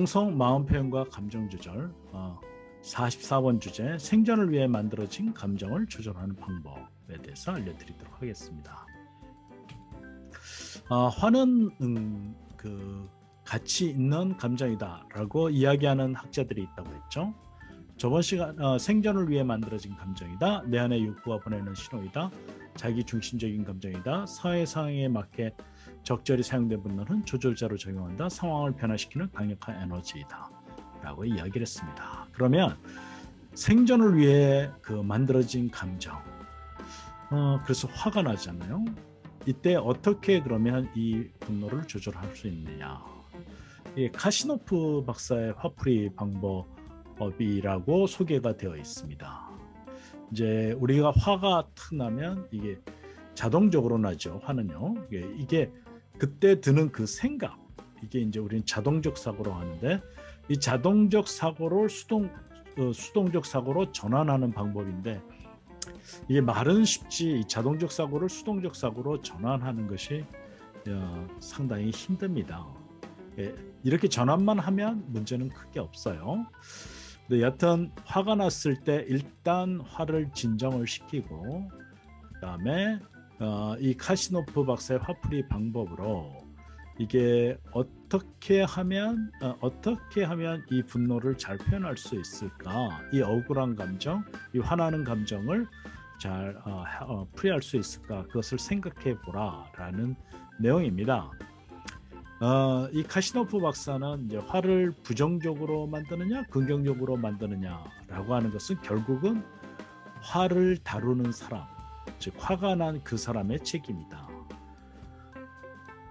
공성 마음 표현과 감정 조절. 어, 44번 주제 생존을 위해 만들어진 감정을 조절하는 방법에 대해서 알려드리도록 하겠습니다. 어, 화는 음, 그 가치 있는 감정이다라고 이야기하는 학자들이 있다고 했죠. 저번 시간 어, 생존을 위해 만들어진 감정이다. 내 안의 욕구가 보내는 신호이다. 자기 중심적인 감정이다. 사회 상황에 맞게 적절히 사용된 분노는 조절자로 적용한다. 상황을 변화시키는 강력한 에너지이다. 라고 이야기를 했습니다. 그러면 생존을 위해 그 만들어진 감정. 어, 그래서 화가 나잖아요. 이때 어떻게 그러면 이 분노를 조절할 수 있느냐? 이 카시노프 박사의 화풀이 방법 이라고 소개가 되어 있습니다. 이제 우리가 화가 탁 나면 이게 자동적으로 나죠. 화는요. 이게, 그때 드는 그 생각 이게 이제 우리는 자동적 사고로 하는데 이 자동적 사고를 수동 어, 수동적 사고로 전환하는 방법인데 이게 말은 쉽지 이 자동적 사고를 수동적 사고로 전환하는 것이 어, 상당히 힘듭니다. 예, 이렇게 전환만 하면 문제는 크게 없어요. 근데 여튼 화가 났을 때 일단 화를 진정을 시키고 그다음에 어, 이 카시노프 박사의 화풀이 방법으로 이게 어떻게 하면 어, 어떻게 하면 이 분노를 잘 표현할 수 있을까? 이 억울한 감정, 이 화나는 감정을 잘 어, 하- 어, 풀이할 수 있을까? 그것을 생각해 보라라는 내용입니다. 어, 이 카시노프 박사는 이제 화를 부정적으로 만드느냐, 긍정적으로 만드느냐라고 하는 것은 결국은 화를 다루는 사람, 즉 화가 난 그 사람의 책임이다.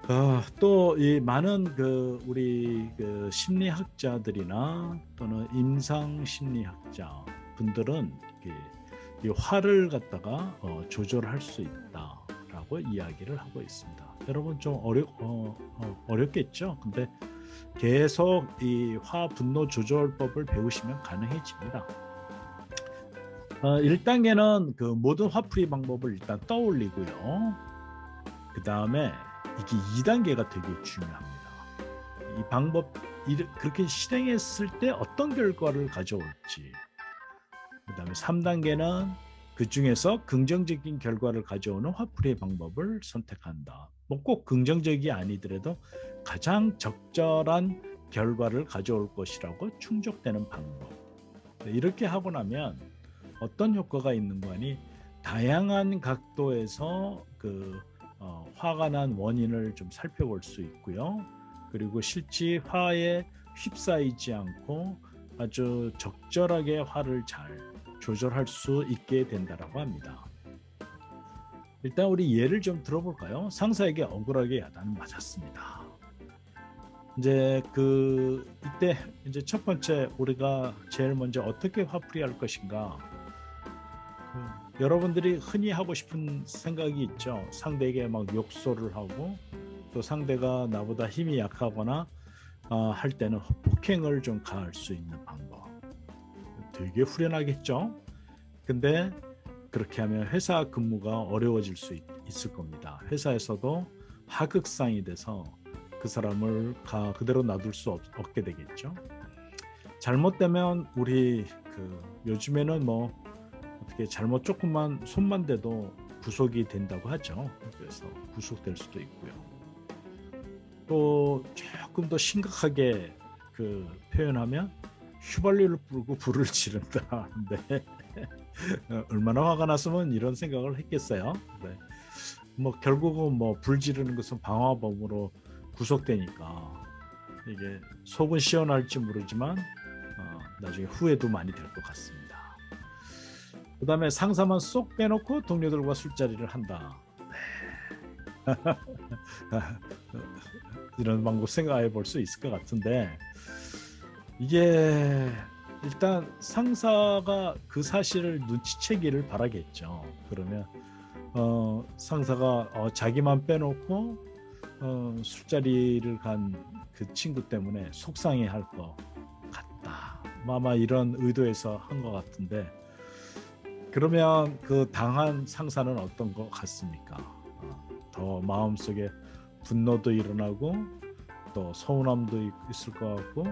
어, 또이 많은 그 우리 그 심리학자들이나 또는 임상 심리학자 분들은 이게 이 화를 갖다가 어, 조절할 수 있다라고 이야기를 하고 있습니다. 여러분 좀 어려 어, 어, 어렵겠죠? 근데 계속 이 화 분노 조절법을 배우시면 가능해집니다. 어, 1단계는 그 모든 화풀이 방법을 일단 떠올리고요. 그 다음에 이게 2단계가 되게 중요합니다. 이 방법 이- 그렇게 실행했을 때 어떤 결과를 가져올지. 그 다음에 3단계는 그 중에서 긍정적인 결과를 가져오는 화풀이 방법을 선택한다. 뭐 꼭 긍정적이 아니더라도 가장 적절한 결과를 가져올 것이라고 충족되는 방법. 네, 이렇게 하고 나면 어떤 효과가 있는 거니 다양한 각도에서 그 어, 화가 난 원인을 좀 살펴볼 수 있고요. 그리고 실제 화에 휩싸이지 않고 아주 적절하게 화를 잘 조절할 수 있게 된다라고 합니다. 일단 우리 예를 좀 들어볼까요? 상사에게 억울하게 야단을 맞았습니다. 이제 그 이때 이제 첫 번째 우리가 제일 먼저 어떻게 화풀이할 것인가 그 여러분들이 흔히 하고 싶은 생각이 있죠. 상대에게 막 욕설을 하고 또 상대가 나보다 힘이 약하거나 어, 할 때는 폭행을 좀 가할 수 있는 방법. 되게 후련하겠죠. 근데 그렇게 하면 회사 근무가 어려워질 수 있, 있을 겁니다. 회사에서도 하극상이 돼서 그 사람을 가 그대로 놔둘 수 없, 없게 되겠죠. 잘못되면 우리 그 요즘에는 뭐 어떻게 잘못 조금만 손만 대도 구속이 된다고 하죠. 그래서 구속될 수도 있고요. 또 조금 더 심각하게 그 표현하면 휘발유를 뿌리고 불을 지른다는데 어, 얼마나 화가 났으면 이런 생각을 했겠어요. 네. 뭐 결국은 뭐 불 지르는 것은 방화범으로 구속되니까 이게 속은 시원할지 모르지만 어, 나중에 후회도 많이 될 것 같습니다. 그 다음에 상사만 쏙 빼놓고 동료들과 술자리를 한다. 네. 이런 방법 생각해 볼 수 있을 것 같은데 이게 일단 상사가 그 사실을 눈치채기를 바라겠죠. 그러면 어, 상사가 어, 자기만 빼놓고 어, 술자리를 간 그 친구 때문에 속상해할 것 같다. 뭐 아마 이런 의도에서 한 것 같은데 그러면 그 당한 상사는 어떤 것 같습니까? 어, 더 마음속에 분노도 일어나고 또 서운함도 있- 있을 것 같고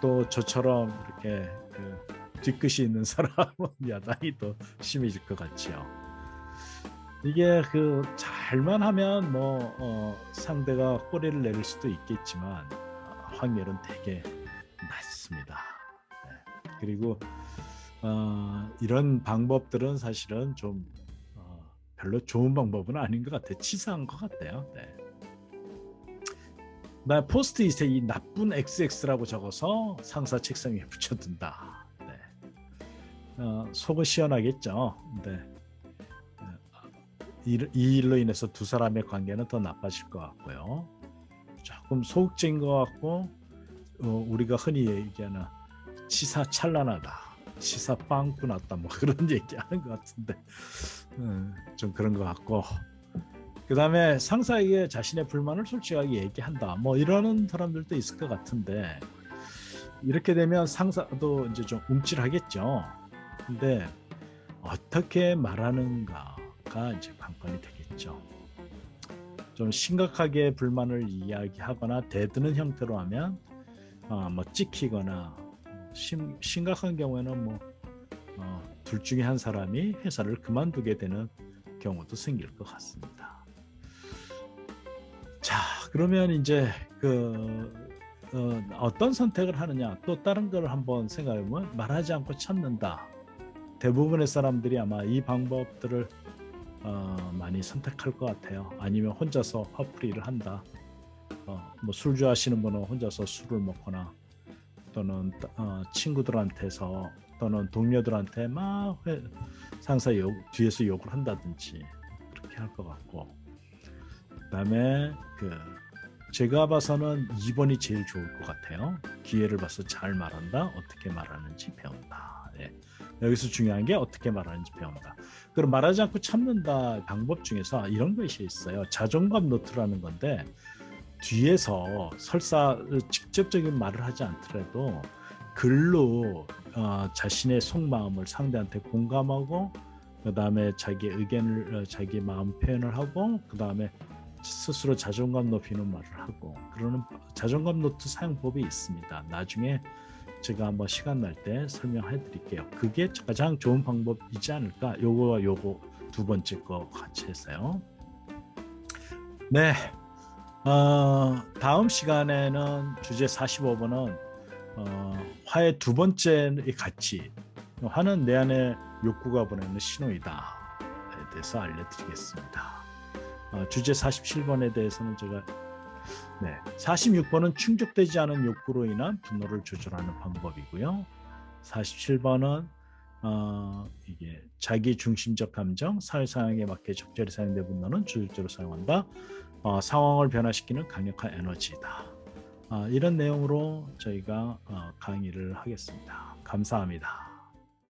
또 저처럼 이렇게 그 뒤끝이 있는 사람은 야당이 더 심해질 것 같지요. 이게 그 잘만 하면 뭐 어, 상대가 꼬리를 내릴 수도 있겠지만 어, 확률은 되게 낮습니다. 네. 그리고 어, 이런 방법들은 사실은 좀 어, 별로 좋은 방법은 아닌 것 같아요. 치사한 것 같아요. 네. 나 포스트잇에 이 나쁜 XX라고 적어서 상사 책상 위에 붙여둔다. 네. 어, 속은 시원하겠죠. 네. 어, 이, 이 일로 인해서 두 사람의 관계는 더 나빠질 것 같고요. 조금 소극적인 것 같고 어, 우리가 흔히 얘기하는 치사 찬란하다, 치사 빵꾸 났다 뭐 그런 얘기하는 것 같은데 음, 좀 그런 것 같고 그 다음에 상사에게 자신의 불만을 솔직하게 얘기한다. 뭐 이러는 사람들도 있을 것 같은데 이렇게 되면 상사도 이제 좀 움찔하겠죠. 근데 어떻게 말하는가가 이제 관건이 되겠죠. 좀 심각하게 불만을 이야기하거나 대드는 형태로 하면 어, 뭐 찍히거나 심, 심각한 경우에는 뭐 어, 둘 중에 한 사람이 회사를 그만두게 되는 경우도 생길 것 같습니다. 자, 그러면 이제 그 어, 떤 선택을 하느냐 또 다른 걸 한번 생각해보면 말하지 않고 참는다. 대부분의 사람들이 아마 이 방법들을 어, 많이 선택할 것 같아요. 아니면 혼자서 화풀이를 한다. 어, 뭐술 좋아하시는 분은 혼자서 술을 먹거나 또는 어, 친구들한테서 또는 동료들한테 막 회, 상사 욕, 뒤에서 욕을 한다든지 그렇게 할 것 같고 그다음에 그 제가 봐서는 2번이 제일 좋을 것 같아요. 기회를 봐서 잘 말한다. 어떻게 말하는지 배운다. 예. 여기서 중요한 게 어떻게 말하는지 배운다. 그럼 말하지 않고 참는다 방법 중에서 이런 것이 있어요. 자존감 노트라는 건데 뒤에서 설사 직접적인 말을 하지 않더라도 글로 어, 자신의 속마음을 상대한테 공감하고 그 다음에 자기 의견을 어, 자기 마음 표현을 하고 그 다음에 스스로 자존감 높이는 말을 하고 그러는 자존감 노트 사용법이 있습니다. 나중에 제가 한번 시간 날 때 설명해 드릴게요. 그게 가장 좋은 방법이지 않을까? 요거와 요거 두 번째 거 같이 했어요. 네. 어, 다음 시간에는 주제 45번은 어, 화의 두 번째 가치. 화는 내 안에 욕구가 보내는 신호이다 에 대해서 알려드리겠습니다. 어, 주제 47번에 대해서는 제가 네, 46번은 충족되지 않은 욕구로 인한 분노를 조절하는 방법이고요. 47번은 어, 이게 자기 중심적 감정, 사회 상황에 맞게 적절히 사용된 분노는 조절적으로 사용한다. 어, 상황을 변화시키는 강력한 에너지다. 어, 이런 내용으로 저희가 어, 강의를 하겠습니다. 감사합니다.